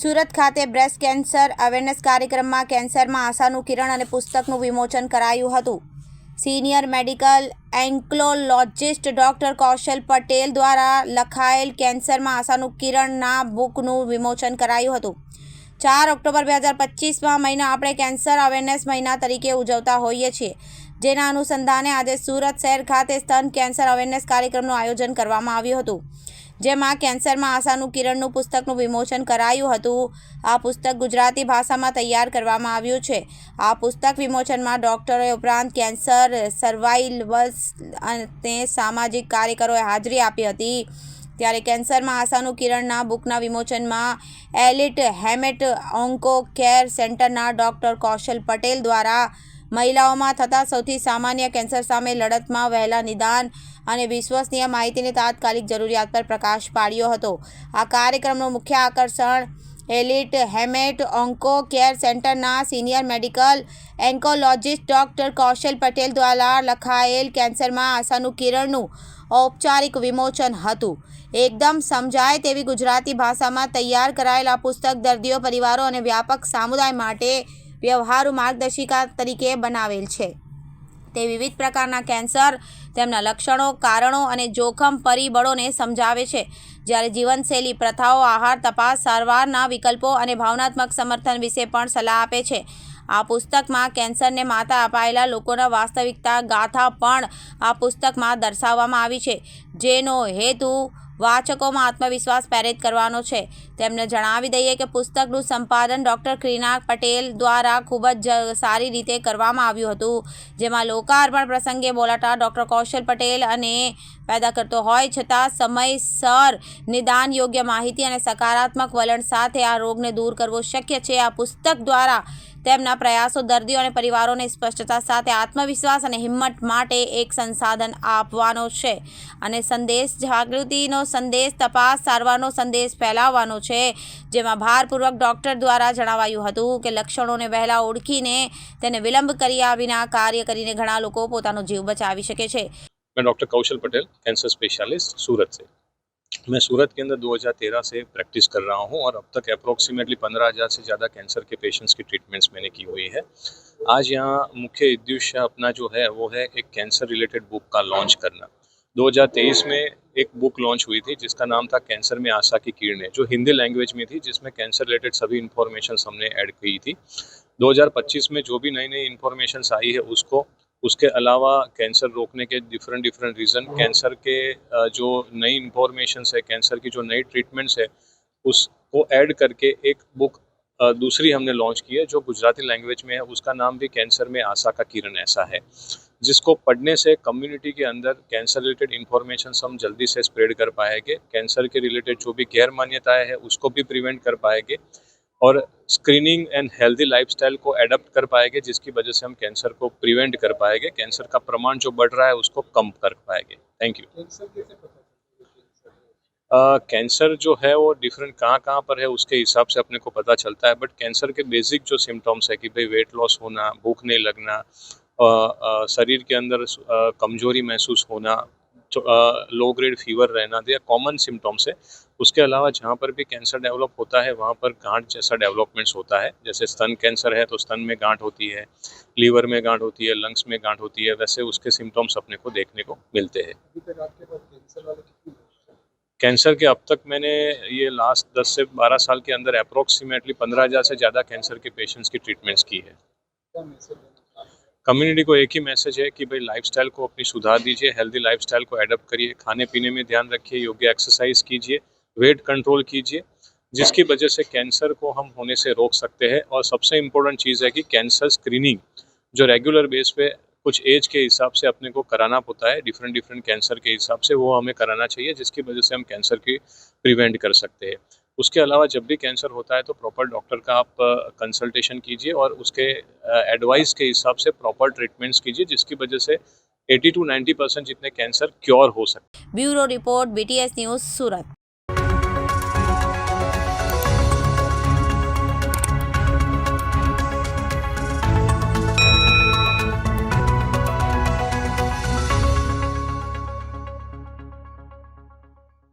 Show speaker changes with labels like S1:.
S1: સુરત ખાતે breast cancer awareness કાર્યક્રમમાં કેન્સરમાં આશાનું કિરણ અને પુસ્તકનું વિમોચન કરાયું હતું. Senior medical oncologist doctor Kaushal Patel દ્વારા લખાયેલ કેન્સરમાં આશાનું કિરણના બુકનું વિમોચન કરાયું હતું. ચાર ઓક્ટોબર બે હજાર પચીસમાં મહિના આપણે કેન્સર અવેરનેસ મહિના તરીકે ઉજવતા હોઈએ છીએ. જેના અનુસંધાને આજે સુરત શહેર ખાતે સ્તન કેન્સર અવેરનેસ કાર્યક્રમનું આયોજન કરવામાં આવ્યું હતું. જેમાં કેન્સરમાં આશાનું કિરણનું પુસ્તકનું વિમોચન કરાયું હતું. આ પુસ્તક ગુજરાતી ભાષામાં તૈયાર કરવામાં આવ્યું છે. આ પુસ્તક વિમોચનમાં ડૉક્ટરો ઉપરાંત કેન્સર સર્વાઇવલ્સ અને સામાજિક કાર્યકરોએ હાજરી આપી હતી. ત્યારે કેન્સરમાં આશાનું કિરણના બુકના વિમોચનમાં એલિટ હેમેટ ઓન્કો કેર સેન્ટરના ડૉક્ટર કૌશલ પટેલ દ્વારા મહિલાઓમાં થતા સૌથી સામાન્ય કેન્સર સામે લડતમાં વહેલા નિદાન અને વિશ્વસનીય માહિતીની તાત્કાલિક જરૂરિયાત પર પ્રકાશ પાડ્યો હતો. આ કાર્યક્રમનું મુખ્ય આકર્ષણ એલિટ હેમેટ ઓન્કો કેર સેન્ટરના senior medical oncologist doctor Kaushal Patel દ્વારા લખાયેલ કેન્સરમાં આશાનું કિરણનું ઔપચારિક વિમોચન હતું. એકદમ સમજાય તેવી ગુજરાતી ભાષામાં તૈયાર કરાયેલ આ પુસ્તક દર્દીઓ, પરિવારો અને વ્યાપક સમુદાય માટે વ્યવહારુ માર્ગદર્શિકા તરીકે બનાવેલ છે. તે વિવિધ પ્રકારના કેન્સર, તેમના લક્ષણો, કારણો અને જોખમ પરિબળોને સમજાવે છે. જ્યારે જીવનશૈલી, પ્રથાઓ, આહાર, તપાસ, સારવારના વિકલ્પો અને ભાવનાત્મક સમર્થન વિશે પણ સલાહ આપે છે. આ પુસ્તકમાં કેન્સરને માતા અપાયેલા લોકોના વાસ્તવિકતા ગાથા પણ આ પુસ્તકમાં દર્શાવવામાં આવી છે. જેનો હેતુ વાચકોમાં આત્મવિશ્વાસ પ્રેરિત કરવાનો છે. તેમને જણાવી દઈએ કે પુસ્તકનું સંપાદન ડૉક્ટર ક્રિના પટેલ દ્વારા ખૂબ જ સારી રીતે કરવામાં આવ્યું હતું, જેમાં લોકાર્પણ પ્રસંગે બોલાતા ડૉક્ટર કૌશલ પટેલ અને પેદા કરતો હોય છતાં સમયસર નિદાન યોગ્ય માહિતી અને સકારાત્મક વલણ સાથે આ રોગને દૂર કરવો શક્ય છે. આ પુસ્તક દ્વારા તેમના પ્રયાસો દર્દીઓ અને પરિવારોને સ્પષ્ટતા સાથે આત્મવિશ્વાસ અને હિંમત માટે એક સંસાધન આપવાનો છે. અને સંદેશ જાગૃતિનો સંદેશ, તપાસ સારવારનો સંદેશ ફેલાવવાનો છે. જેમાં ભારપૂર્વક ડૉક્ટર દ્વારા જણાવાયું હતું કે લક્ષણોને વહેલા ઓળખીને તેને વિલંબ કર્યા વિના કાર્ય કરીને ઘણા લોકો પોતાનો જીવ બચાવી શકે છે.
S2: મેં doctor Kaushal Patel, cancer specialist, Surat છે. मैं सूरत के अंदर 2013 से प्रैक्टिस कर रहा हूँ और अब तक अप्रोक्सीमेटली 15000 से ज़्यादा कैंसर के पेशेंट्स की ट्रीटमेंट्स मैंने की हुई है। आज यहाँ मुख्य उद्देश्य अपना जो है, वो है एक कैंसर रिलेटेड बुक का लॉन्च करना। 2023 में एक बुक लॉन्च हुई थी, जिसका नाम था कैंसर में आशा की किरणें, जो हिंदी लैंग्वेज में थी, जिसमें कैंसर रिलेटेड सभी इन्फॉर्मेशन हमने ऐड की थी। 2025 में जो भी नई नई इन्फॉर्मेशन आई है, उसको उसके अलावा कैंसर रोकने के डिफरेंट डिफरेंट रीज़न कैंसर के जो नई इन्फॉर्मेशन है कैंसर की जो नई ट्रीटमेंट्स है, उसको ऐड करके एक बुक दूसरी हमने लॉन्च की है, जो गुजराती लैंग्वेज में है, उसका नाम भी कैंसर में आशा का किरण ऐसा है, जिसको पढ़ने से कम्युनिटी के अंदर कैंसर रिलेटेड इन्फॉर्मेशन हम जल्दी से स्प्रेड कर पाएँगे कैंसर के रिलेटेड जो भी गैर मान्यताएँ हैं, उसको भी प्रिवेंट कर पाएँगे और स्क्रीनिंग एंड हेल्दी लाइफस्टाइल को एडप्ट कर पाएँगे जिसकी वजह से हम कैंसर को प्रिवेंट कर पाएँगे। कैंसर का प्रमाण जो बढ़ रहा है उसको कम कर पाएँगे। थैंक यू कैंसर जो है वो डिफरेंट कहाँ कहाँ पर है उसके हिसाब से अपने को पता चलता है। बट कैंसर के बेसिक जो सिम्टम्स है कि भाई वेट लॉस होना भूख नहीं लगना अ, अ, शरीर के अंदर कमज़ोरी महसूस होना लो ग्रेड फीवर रहना ये कॉमन सिम्टम्स है उसके अलावा जहाँ पर भी कैंसर डेवलप होता है वहाँ पर गांठ जैसा डेवलपमेंट्स होता है जैसे स्तन कैंसर है तो स्तन में गांठ होती है लीवर में गांठ होती है लंग्स में गांठ होती है वैसे उसके सिम्टम्स अपने को देखने को मिलते हैं। कैंसर के अब तक मैंने ये लास्ट 10 से 12 साल के अंदर अप्रोक्सीमेटली 15,000 से ज़्यादा कैंसर के पेशेंट्स की ट्रीटमेंट्स की है। कम्युनिटी को एक ही मैसेज है कि भाई लाइफस्टाइल को अपनी सुधार दीजिए हेल्दी लाइफस्टाइल को एडप्ट करिए खाने पीने में ध्यान रखिए, योग्य एक्सरसाइज कीजिए वेट कंट्रोल कीजिए, जिसकी वजह से कैंसर को हम होने से रोक सकते हैं और सबसे इम्पोर्टेंट चीज़ है कि कैंसर स्क्रीनिंग जो रेगुलर बेस पे कुछ एज के हिसाब से अपने को कराना होता है डिफरेंट डिफरेंट कैंसर के हिसाब से वो हमें कराना चाहिए, जिसकी वजह से हम कैंसर की प्रिवेंट कर सकते हैं। उसके अलावा जब भी कैंसर होता है तो प्रॉपर डॉक्टर का आप कंसल्टेशन कीजिए और उसके एडवाइस के हिसाब से प्रॉपर ट्रीटमेंट्स कीजिए, जिसकी वजह से 80 टू 90 परसेंट जितने कैंसर क्योर हो सकते
S1: ब्यूरो रिपोर्ट बीटीएस न्यूज़, सूरत।